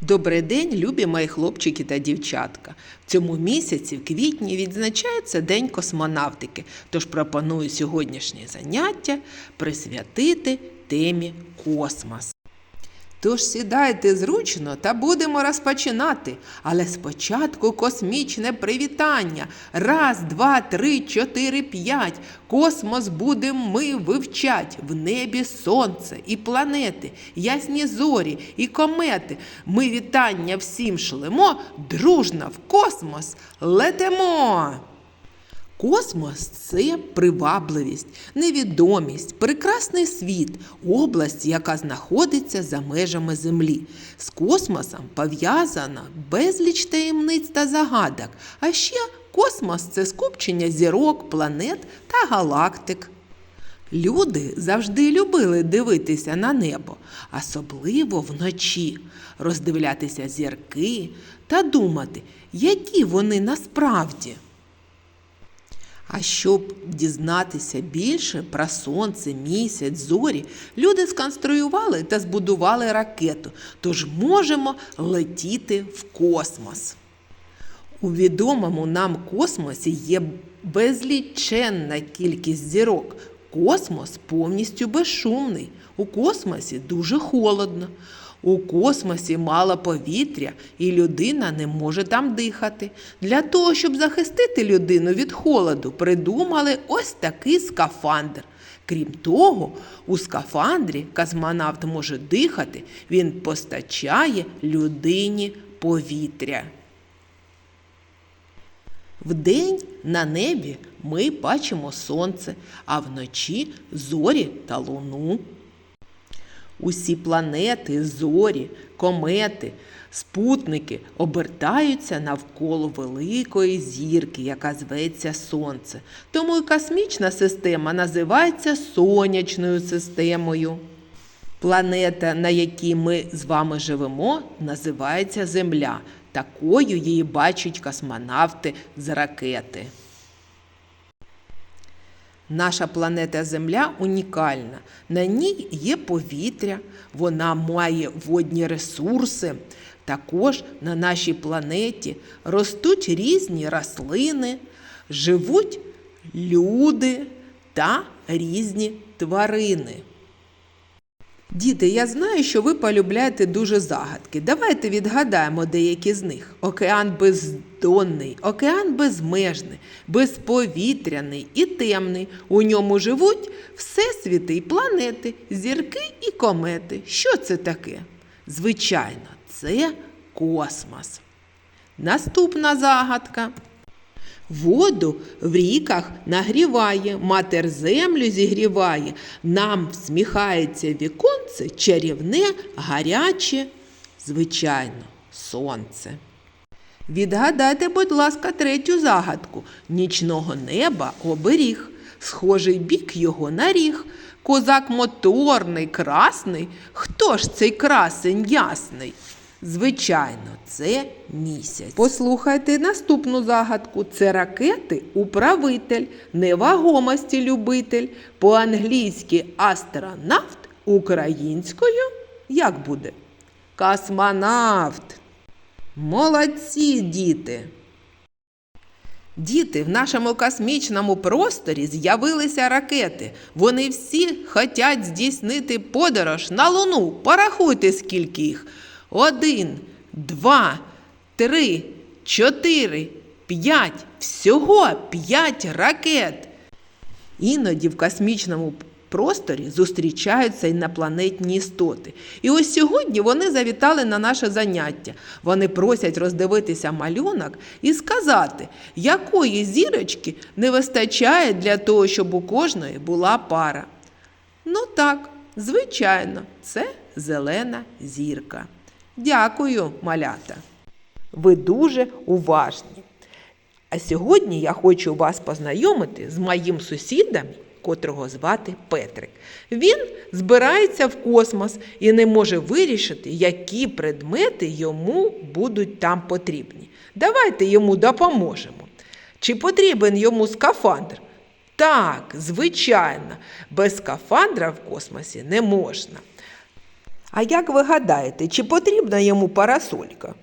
Добрий день, любі мої хлопчики та дівчатка. В цьому місяці, в квітні, відзначається День космонавтики. Тож пропоную сьогоднішнє заняття присвятити темі космос. Тож сідайте зручно та будемо розпочинати. Але спочатку космічне привітання. Раз, два, три, чотири, п'ять. Космос будемо ми вивчать. В небі сонце і планети, ясні зорі і комети. Ми вітання всім шлемо, дружно в космос летимо. Космос це привабливість, невідомість, прекрасний світ, область, яка знаходиться за межами Землі. З космосом пов'язана безліч таємниць та загадок. А ще космос це скупчення зірок, планет та галактик. Люди завжди любили дивитися на небо, особливо вночі, роздивлятися зірки та думати, які вони насправді. А щоб дізнатися більше про сонце, місяць, зорі, люди сконструювали та збудували ракету, тож можемо летіти в космос. У відомому нам космосі є безліченна кількість зірок. Космос повністю безшумний. У космосі дуже холодно. У космосі мало повітря, і людина не може там дихати. Для того, щоб захистити людину від холоду, придумали ось такий скафандр. Крім того, у скафандрі космонавт може дихати, він постачає людині повітря. Вдень на небі ми бачимо сонце, а вночі зорі та луну. Усі планети, зорі, комети, спутники обертаються навколо великої зірки, яка зветься Сонце. Тому і космічна система називається сонячною системою. Планета, на якій ми з вами живемо, називається Земля. Такою її бачать космонавти з ракети. Наша планета Земля унікальна. На ній є повітря, вона має водні ресурси. Також на нашій планеті ростуть різні рослини, живуть люди та різні тварини. Діти, я знаю, що ви полюбляєте дуже загадки. Давайте відгадаємо деякі з них. Океан бездонний, океан безмежний, безповітряний і темний. У ньому живуть всесвіти й планети, зірки і комети. Що це таке? Звичайно, це космос. Наступна загадка. Воду в ріках нагріває, матер землю зігріває, нам всміхається віконце, чарівне, гаряче, звичайно, сонце. Відгадайте, будь ласка, третю загадку. Нічного неба оберіг, схожий бік його на ріг. Козак моторний, красний. Хто ж цей красень ясний? Звичайно, це місяць. Послухайте наступну загадку. Це ракети управитель, невагомості любитель, по-англійськи астронавт, українською як буде? Космонавт. Молодці, діти. Діти, в нашому космічному просторі з'явилися ракети. Вони всі хочуть здійснити подорож на Луну. Порахуйте, скільки їх. Один, два, три, чотири, п'ять. Всього п'ять ракет. Іноді в космічному просторі зустрічаються інопланетні істоти. І ось сьогодні вони завітали на наше заняття. Вони просять роздивитися малюнок і сказати, якої зірочки не вистачає для того, щоб у кожної була пара. Ну так, звичайно, це зелена зірка. Дякую, малята. Ви дуже уважні. А сьогодні я хочу вас познайомити з моїм сусідом, котрого звати Петрик. Він збирається в космос і не може вирішити, які предмети йому будуть там потрібні. Давайте йому допоможемо. Чи потрібен йому скафандр? Так, звичайно, без скафандра в космосі не можна. А як ви гадаєте, чи потрібна йому парасолька?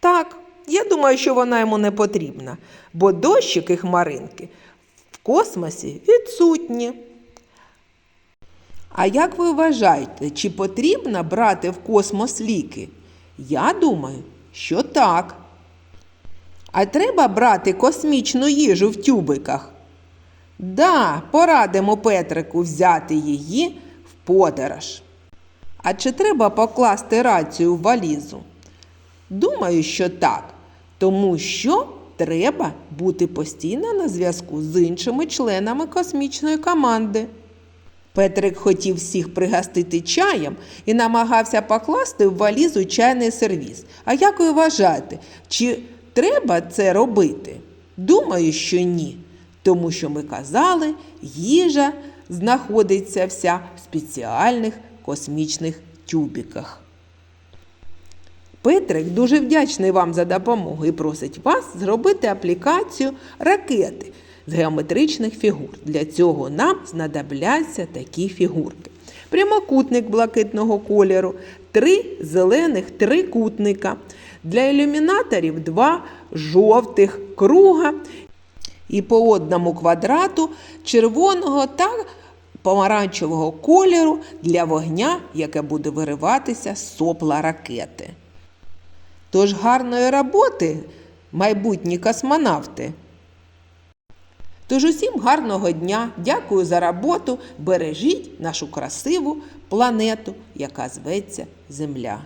Так, я думаю, що вона йому не потрібна, бо дощики хмаринки в космосі відсутні. А як ви вважаєте, чи потрібно брати в космос ліки? Я думаю, що так. А треба брати космічну їжу в тюбиках? Да, порадимо Петрику взяти її подорож. А чи треба покласти рацію в валізу? Думаю, що так, тому що треба бути постійно на зв'язку з іншими членами космічної команди. Петрик хотів всіх пригостити чаєм і намагався покласти в валізу чайний сервіз. А як ви вважаєте, чи треба це робити? Думаю, що ні. Тому що ми казали, їжа знаходиться вся в спеціальних космічних тюбіках. Петрик дуже вдячний вам за допомогу і просить вас зробити аплікацію ракети з геометричних фігур. Для цього нам знадобляться такі фігурки. Прямокутник блакитного кольору, три зелених трикутника. Для ілюмінаторів два жовтих круга і по одному квадрату червоного та помаранчевого кольору для вогня, яке буде вириватися з сопла ракети. Тож гарної роботи, майбутні космонавти. Тож усім гарного дня, дякую за роботу. Бережіть нашу красиву планету, яка зветься Земля.